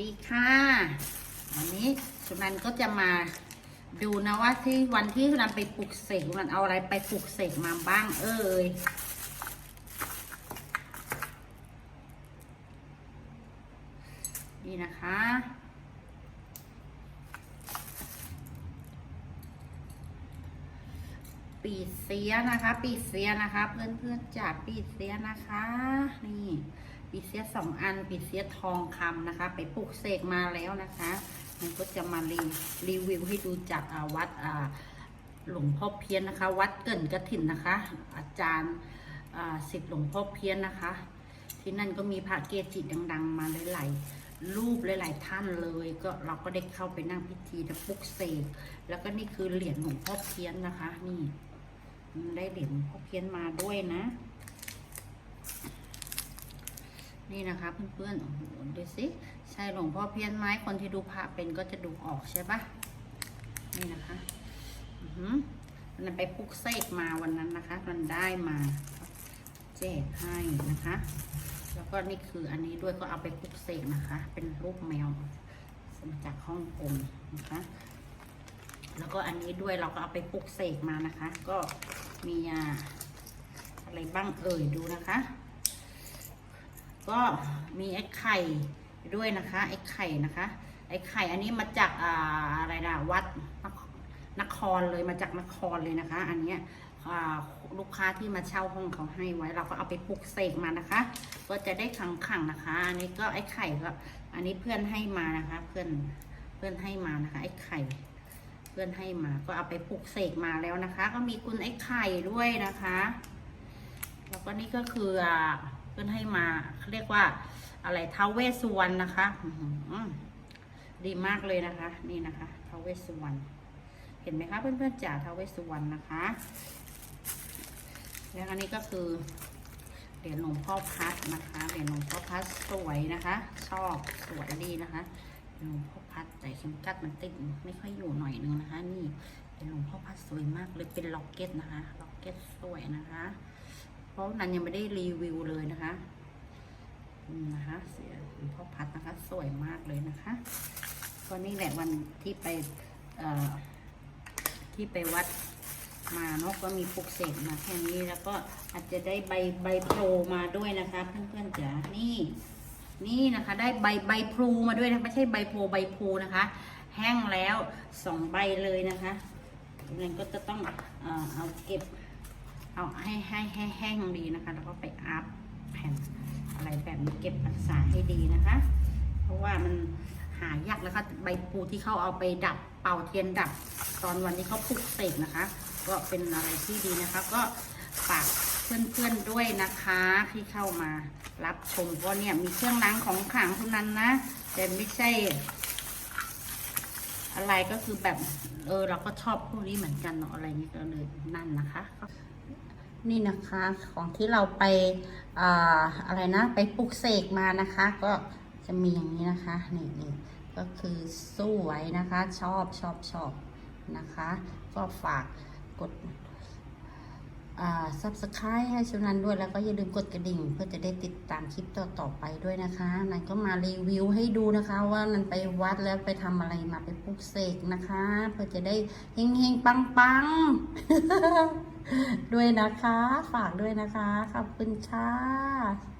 ดีค่ะ วันนี้สุนันก็จะมาดูนะว่าที่วันที่สุนันไปปลุกเสกสุนันเอาอะไรไปปลุกเสกมาบ้างเอ่ยนี่นะคะ ปีเสียนะคะ ปีเสียนะคะ เพื่อนเพื่อนๆจากปีเสียนะคะ นี่ ปีเสียสองอันปีเสียทองคำนะคะ ไปปลูกเสกมาแล้วนะคะมันก็จะมารีรีวิวให้ดูจากวัดหลวงพ่อเพี้ยนนะคะ วัดเกินกระถินนะคะ อาจารย์สิทธิ์หลวงพ่อเพี้ยนนะคะ ที่นั่นก็มีพระเกจิดัง ๆ มาหลายๆรูปหลายๆท่านเลยก็เราก็ได้เข้าไปนั่งพิธีและปลุกเสกแล้วก็นี่คือเหรียญหลวงพ่อเพี้ยนนะคะ นี่ได้เหรียญหลวงพ่อเพี้ยนมาด้วยนะ นี่นะคะเพื่อนๆโอ้โหดูสิใช่หลวงพ่อเพี้ยนไหมคนที่ดูพระเป็นก็จะดูออกใช่ปะนี่นะคะอือหือมันไปปลุกเสกมาวันนั้นนะคะ มันได้มาแจกให้นะคะ แล้วก็นี่คืออันนี้ด้วยก็เอาไปปลุกเสกนะคะ เป็นรูปแมวมาจากฮ่องกงนะคะ แล้วก็อันนี้ด้วยเราก็เอาไปปลุกเสกมานะคะ ก็มีอ่าอะไรบ้างเอ่ยดูนะคะ ก็มีไอ้ไข่ด้วยนะคะ ไอ้ไข่นะคะ ไอ้ไข่อันนี้มาจากอ่าอะไรนะวัดนครเลยมาจากนครเลยนะคะ อันเนี้ยลูกค้าที่มาเช่าห้องเขาให้ไว้ เราก็เอาไปปลุกเสกมานะคะ ก็จะได้ขังขังๆนะคะ อันนี้ก็ไอ้ไข่ก็อันนี้เพื่อนให้มานะคะ เพื่อนเพื่อนให้มานะคะ ไอ้ไข่ เพื่อนให้มาก็เอาไปปลุกเสกมาแล้วนะคะ ก็มีคุณไอ้ไข่ด้วยนะคะ แล้วก็นี่ก็คือ เพื่อนให้มาเขาเรียกว่า อะไรท้าวเวสสุวรรณนะคะดีมากเลยนะคะ นี่นะคะท้าวเวสสุวรรณเห็นไหมคะเพื่อนๆจ๋าท้าวเวสสุวรรณนะคะ แล้วอันนี้ก็คือเหรียญหลวงพ่อพัดนะคะเหรียญหลวงพ่อพัดสวยนะคะ ชอบสวยดีนะคะหลวงพ่อพัดแต่เข็มกัดมันติดไม่ค่อยอยู่หน่อยนึงนะคะ นี่เป็นหลวงพ่อพัดสวยมากเลยเป็นล็อกเก็ตนะคะล็อกเก็ตสวยนะคะ เพราะนั้นยังไม่ได้รีวิว เลยนะเสียหลวงพ่อพัดนะคะ สวยมากเลยนะคะก็นี่แหละวันที่ไปที่ไปวัดมาเนาะก็มีปลุกเสกมาแค่นี้แล้วก็อาจจะได้ใบใบโปรมาด้วยนะคะ เพื่อนๆจ๋านี่ นี่นะคะ ได้ใบใบพลูมาด้วยนะไม่ใช่ใบโพใบพูนะคะ แห้งแล้วสองใบเลยนะคะนั้นก็จะต้องเอ่อเอาเก็บเอาให้ให้ให้แห้งดีนะคะ แล้วก็ไปอัพแผ่นอะไรแบบนี้ เก็บรักษาให้ดีนะคะ เพราะว่ามันหายากแล้วค่ะใบพลูที่เขาเอาไปดับเป่าเทียนดับ ตอนวันที่เขาปลุกเสกนะคะ ก็เป็นอะไรที่ดีนะคะ ก็ฝากเพื่อนๆด้วยนะคะที่เข้ามารับชมเพราะเนี่ยมีเครื่องล้างของขลังเท่านั้นนะแต่ไม่ใช่ อะไรก็คือแบบเออเราก็ชอบพวกนี้เหมือนกันเนาะอะไรนี้ก็เลยนั่นนะคะ นี่นะคะของที่เราไปออะไรนะไปปลุกเสกมานะคะ ก็จะมีอย่างนี้นะคะนี่นี่ก็คือสู้ไว้นะคะ ชอบชอบชอบนะคะ ก็ฝากกดอ่า subscribe ให้ชนันด้วยแล้วก็อย่าลืมกดกระดิ่ง เพื่อจะได้ติดตามคลิปต่อต่อๆไปด้วยนะคะนันก็มารีวิวให้ดูนะคะ ว่านันไปวัดแล้วไปทำอะไรมาไปปลุกเสกนะคะ เพื่อจะได้เฮงๆปังๆ ด้วยนะคะ ฝากด้วยนะคะ ขอบคุณค่ะ